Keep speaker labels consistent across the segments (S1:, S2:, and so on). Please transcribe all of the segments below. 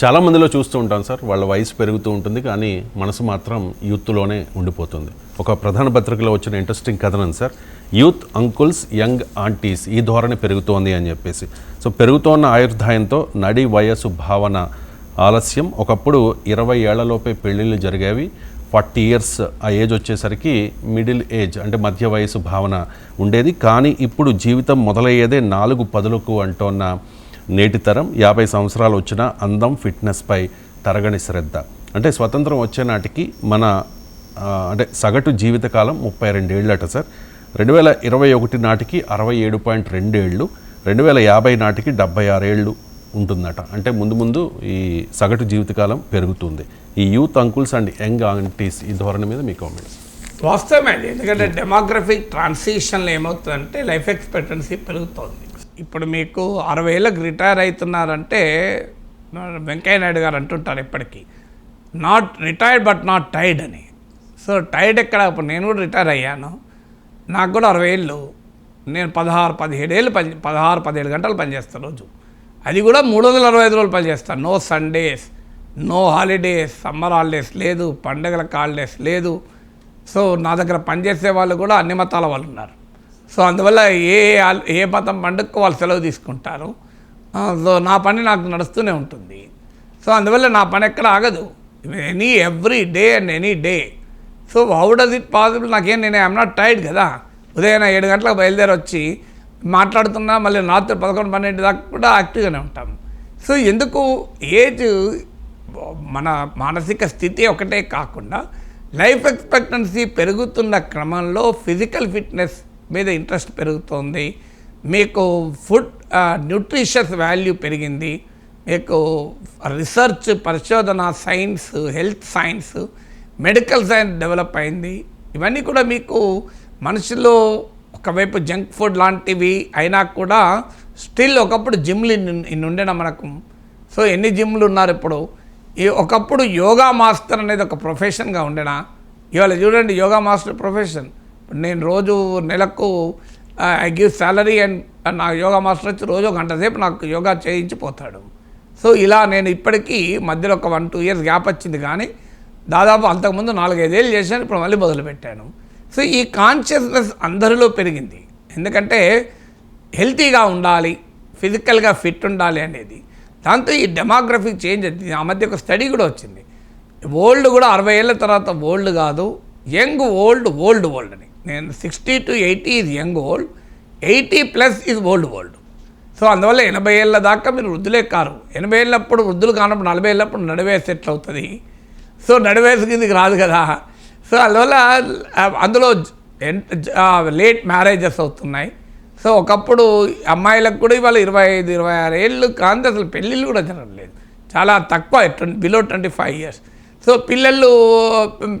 S1: చాలా మందిలో చూస్తూ ఉంటాం సార్. వాళ్ళ వయసు పెరుగుతూ ఉంటుంది కానీ మనసు మాత్రం యూత్లోనే ఉండిపోతుంది. ఒక ప్రధాన పత్రికలో వచ్చిన ఇంట్రెస్టింగ్ కథనం sir. Youth uncles young aunties ఈ ధోరణి పెరుగుతోంది అని చెప్పేసి. సో పెరుగుతోన్న ఆయుర్దాయంతో నడి వయసు భావన ఆలస్యం. ఒకప్పుడు ఇరవై ఏళ్ళలోపే పెళ్ళిళ్ళు జరిగేవి. ఫార్టీ ఇయర్స్ ఆ ఏజ్ వచ్చేసరికి మిడిల్ ఏజ్ అంటే మధ్య వయసు భావన ఉండేది. కానీ ఇప్పుడు జీవితం మొదలయ్యేదే నాలుగు పదులకు అంటోన్న నేటి తరం యాభై సంవత్సరాలు వచ్చిన అందం ఫిట్నెస్పై తరగని శ్రద్ధ. అంటే స్వతంత్రం వచ్చే నాటికి మన అంటే సగటు జీవితకాలం ముప్పై రెండేళ్ళట సార్. రెండు వేల ఇరవై ఒకటి నాటికి అరవై ఏడు పాయింట్ రెండేళ్ళు రెండు వేల యాభై నాటికి డెబ్బై ఆరేళ్ళు ఉంటుందట. అంటే ముందు ముందు ఈ సగటు జీవితకాలం పెరుగుతుంది. ఈ youth uncles and young aunties ఈ ధోరణి మీద మీ కామెంట్స్.
S2: వాస్తవమే ఎందుకంటే డెమోగ్రఫిక్ ట్రాన్సిషన్లో ఏమవుతుందంటే లైఫ్ ఎక్స్పెక్టెన్సీ పెరుగుతుంది. ఇప్పుడు మీకు అరవై ఏళ్ళకి రిటైర్ అవుతున్నారంటే వెంకయ్య నాయుడు గారు అంటుంటారు ఇప్పటికీ not retired but not tired అని. సో టైర్డ్ ఎక్కడ? ఇప్పుడు నేను కూడా రిటైర్ అయ్యాను. నాకు కూడా అరవై ఏళ్ళు. నేను పదహారు పదిహేడు ఏళ్ళు పని పదహారు పదిహేడు గంటలు పనిచేస్తాను రోజు. అది కూడా మూడు వందల అరవై ఐదు రోజులు పనిచేస్తాను no Sundays no holidays summer holidays లేదు పండుగలకు హాలిడేస్ లేదు. సో నా దగ్గర పనిచేసే వాళ్ళు కూడా అన్ని మతాల వాళ్ళు ఉన్నారు. సో అందువల్ల ఏ ఏ మతం పండుగకు వాళ్ళు సెలవు తీసుకుంటారు. సో నా పని నాకు నడుస్తూనే ఉంటుంది. సో అందువల్ల నా పని ఎక్కడ ఆగదు. Any every day and any day. So how does it possible నాకేం నేను ఐఎమ్ నాట్ టైర్డ్ కదా. ఉదయం ఏడు గంటలకు బయలుదేరి వచ్చి మాట్లాడుతున్నా మళ్ళీ రాత్రి పదకొండు పన్నెండు దాకా కూడా యాక్టివ్గానే ఉంటాం. సో ఎందుకు ఏజ్ మన మానసిక స్థితి ఒకటే కాకుండా లైఫ్ ఎక్స్పెక్టెన్సీ పెరుగుతున్న క్రమంలో ఫిజికల్ ఫిట్నెస్ మీద ఇంట్రెస్ట్ పెరుగుతోంది. మీకు ఫుడ్ న్యూట్రిషస్ వాల్యూ పెరిగింది. మీకు రీసెర్చ్ పరిశోధన science health science medical science develop అయింది. ఇవన్నీ కూడా మీకు మనుషుల్లో ఒకవైపు జంక్ ఫుడ్ లాంటివి అయినా కూడా స్టిల్ ఒకప్పుడు జిమ్లు ఇన్ని ఉండేనా మనకు? సో ఎన్ని జిమ్లు ఉన్నారు ఇప్పుడు? ఈ ఒకప్పుడు యోగా మాస్టర్ అనేది ఒక ప్రొఫెషన్గా ఉండేనా? ఇవాళ చూడండి యోగా మాస్టర్ ప్రొఫెషన్. నేను రోజు నెలకు ఐ గివ్ శాలరీ అండ్ నా యోగా మాస్టర్ వచ్చి రోజు ఒక గంట సేపు నాకు యోగా చేయించిపోతాడు సో ఇలా నేను ఇప్పటికీ మధ్యలో ఒక వన్ టూ ఇయర్స్ గ్యాప్ వచ్చింది కానీ దాదాపు అంతకుముందు నాలుగైదేళ్ళు చేశాను ఇప్పుడు మళ్ళీ మొదలుపెట్టాను. సో ఈ కాన్షియస్నెస్ అందరిలో పెరిగింది. ఎందుకంటే హెల్తీగా ఉండాలి ఫిజికల్గా ఫిట్ ఉండాలి అనేది. దాంతో ఈ డెమోగ్రఫిక్ చేంజ్ వచ్చింది ఆ మధ్య ఒక స్టడీ కూడా వచ్చింది. ఓల్డ్ కూడా అరవై ఏళ్ళ తర్వాత ఓల్డ్ కాదు యంగ్ ఓల్డ్ ఓల్డ్ ఓల్డ్ అని. నేను sixty to eighty is young old eighty plus is old old so అందువల్ల ఎనభై ఏళ్ళ దాకా మీరు వృద్ధులే కారు. ఎనభై ఏళ్ళప్పుడు వృద్ధులు కానప్పుడు నలభై ఏళ్ళప్పుడు నడివేసి ఎట్లా అవుతుంది. సో నడివేసి కిందికి రాదు కదా. సో అందువల్ల అందులో లేట్ మ్యారేజెస్ అవుతున్నాయి. సో ఒకప్పుడు అమ్మాయిలకు కూడా ఇవాళ ఇరవై ఐదు ఇరవై ఆరు ఏళ్ళు కాంతి అసలు పెళ్ళిళ్ళు కూడా జరగలేదు. చాలా తక్కువ twenty below twenty five years so పిల్లలు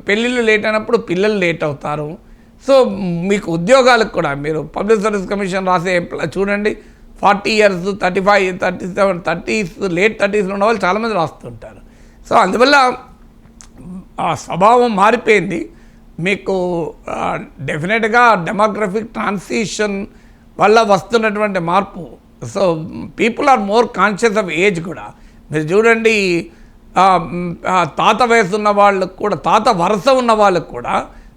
S2: పెళ్ళిళ్ళు లేట్ అయినప్పుడు పిల్లలు లేట్ అవుతారు. సో మీకు ఉద్యోగాలకు కూడా మీరు పబ్లిక్ సర్వీస్ కమిషన్ రాసే చూడండి forty years thirty five thirty seven thirties late థర్టీస్లో ఉన్న వాళ్ళు చాలామంది రాస్తుంటారు. సో అందువల్ల ఆ స్వభావం మారిపోయింది. మీకు డెఫినెట్గా డెమోగ్రఫిక్ ట్రాన్సిషన్ వల్ల వస్తున్నటువంటి మార్పు. So people are more conscious of age కూడా. మీరు చూడండి తాత వయసు ఉన్న వాళ్ళకు కూడా తాత వరుస ఉన్న వాళ్ళకు కూడా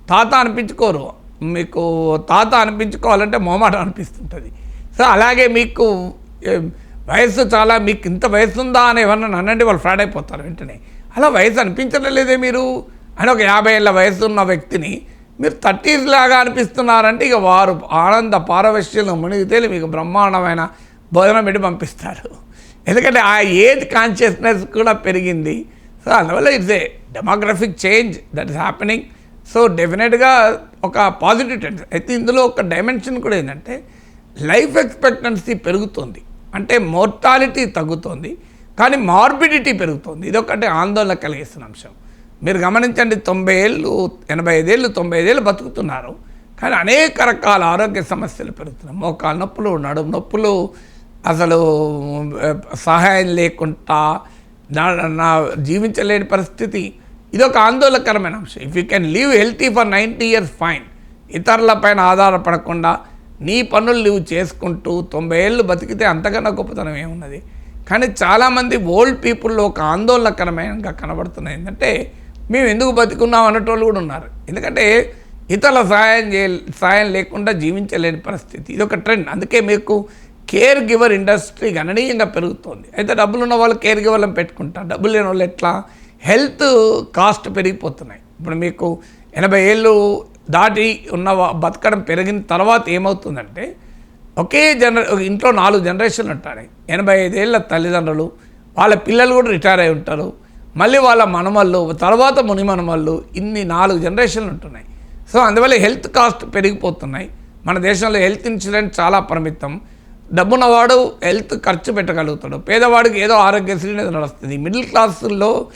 S2: తాత అనిపించుకోరు. మీకు తాత అనిపించుకోవాలంటే మొహమాట అనిపిస్తుంటుంది. సో అలాగే మీకు వయస్సు వయసు చాలా మీకు ఇంత వయసు ఉందా అని ఎవరన్నా అనండి వాళ్ళు ఫ్రాడ్ అయిపోతారు వెంటనే. అలా వయసు అనిపించడం లేదే మీరు? అని ఒక యాభై ఏళ్ళ వయసు ఉన్న వ్యక్తిని మీరు థర్టీస్ లాగా అనిపిస్తున్నారంటే ఇక వారు ఆనంద పారవశ్యంలో మునిగితే మీకు బ్రహ్మాండమైన భోజనం పెట్టి పంపిస్తారు. ఎందుకంటే ఆ ఏజ్ కాన్షియస్నెస్ కూడా పెరిగింది. సో అందువల్ల it's a demographic change that is happening so డెఫినెట్గా ఒక పాజిటివ్ టెన్స్ అయితే ఇందులో ఒక డైమెన్షన్ కూడా ఏంటంటే లైఫ్ ఎక్స్పెక్టెన్సీ పెరుగుతుంది. అంటే మోర్టాలిటీ తగ్గుతుంది కానీ మార్బిడిటీ పెరుగుతుంది. ఇది ఆందోళన కలిగిస్తున్న అంశం. మీరు గమనించండి తొంభై ఏళ్ళు ఎనభై ఐదేళ్ళు తొంభై ఐదేళ్ళు బతుకుతున్నారు కానీ అనేక రకాల ఆరోగ్య సమస్యలు పెరుగుతున్నాయి. మోకాలు నొప్పులు నడుము నొప్పులు అసలు సహాయం లేకుండా నా జీవించలేని పరిస్థితి ఇది ఒక ఆందోళనకరమైన అంశం. If you can live healthy for ninety years fine ఇతరుల పైన ఆధారపడకుండా నీ పనులు నువ్వు చేసుకుంటూ తొంభై ఏళ్ళు బతికితే అంతకన్నా గొప్పతనం ఏమున్నది? కానీ చాలామంది ఓల్డ్ పీపుల్లో ఒక ఆందోళనకరమైనగా కనబడుతున్నాయి. ఏంటంటే మేము ఎందుకు బతికున్నాం అన్నటోళ్ళు కూడా ఉన్నారు. ఎందుకంటే ఇతరుల సహాయం చేయ సహాయం లేకుండా జీవించలేని పరిస్థితి. ఇది ఒక ట్రెండ్ అందుకే మీకు కేర్ గివర్ ఇండస్ట్రీ గణనీయంగా పెరుగుతోంది. అయితే డబ్బులు ఉన్న వాళ్ళు కేర్ గివర్లను పెట్టుకుంటారు. డబ్బులు లేని వాళ్ళు ఎట్లా? హెల్త్ కాస్ట్ పెరిగిపోతున్నాయి. ఇప్పుడు మీకు ఎనభై ఏళ్ళు దాటి ఉన్న బతకడం పెరిగిన తర్వాత ఏమవుతుందంటే ఒకే జనర ఇంట్లో నాలుగు జనరేషన్లు ఉంటాయి ఎనభై ఐదేళ్ళ తల్లిదండ్రులు వాళ్ళ పిల్లలు కూడా రిటైర్ అయి ఉంటారు. మళ్ళీ వాళ్ళ మనమళ్ళు తర్వాత ముని మనమళ్ళు ఇన్ని నాలుగు జనరేషన్లు ఉంటున్నాయి. సో అందువల్ల హెల్త్ కాస్ట్ పెరిగిపోతున్నాయి. మన దేశంలో హెల్త్ ఇన్సూరెన్స్ చాలా పరిమితం. డబ్బున్నవాడు హెల్త్ ఖర్చు పెట్టగలుగుతాడు. పేదవాడికి ఏదో ఆరోగ్యశ్రీ అనేది నడుస్తుంది. మిడిల్ క్లాసుల్లో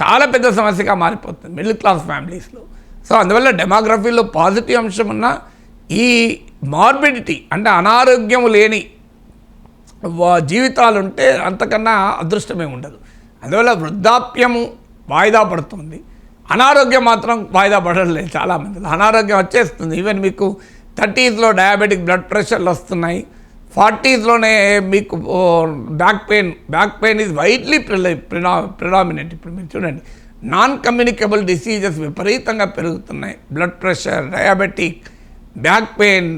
S2: చాలా పెద్ద సమస్యగా మారిపోతుంది మిడిల్ క్లాస్ ఫ్యామిలీస్లో సో అందువల్ల డెమోగ్రఫీలో పాజిటివ్ అంశం ఉన్న ఈ మార్బిడిటీ అంటే అనారోగ్యం లేని జీవితాలు ఉంటే అంతకన్నా అదృష్టమే ఉండదు. అందువల్ల వృద్ధాప్యము వాయిదా పడుతుంది. అనారోగ్యం మాత్రం వాయిదా పడడం లేదు చాలామంది అనారోగ్యం వచ్చేస్తుంది. ఈవెన్ మీకు థర్టీస్లో డయాబెటిక్ బ్లడ్ ప్రెషర్లు వస్తున్నాయి. ఫార్టీస్లోనే మీకు back pain back pain is widely ప్రినా predominant. ఇప్పుడు మీరు చూడండి నాన్ కమ్యూనికబుల్ డిసీజెస్ విపరీతంగా పెరుగుతున్నాయి. Blood pressure diabetic back pain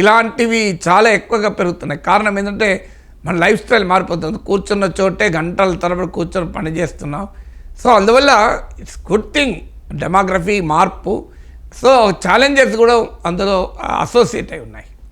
S2: ఇలాంటివి చాలా ఎక్కువగా పెరుగుతున్నాయి. కారణం ఏంటంటే మన లైఫ్ స్టైల్ మారిపోతుంది. కూర్చున్న చోటే గంటల తరబడి కూర్చొని పని చేస్తున్నాం. సో అందువల్ల ఇట్స్ గుడ్ థింగ్ డెమోగ్రఫీ మార్పు. సో ఛాలెంజెస్ కూడా అందులో అసోసియేట్ అయి ఉన్నాయి.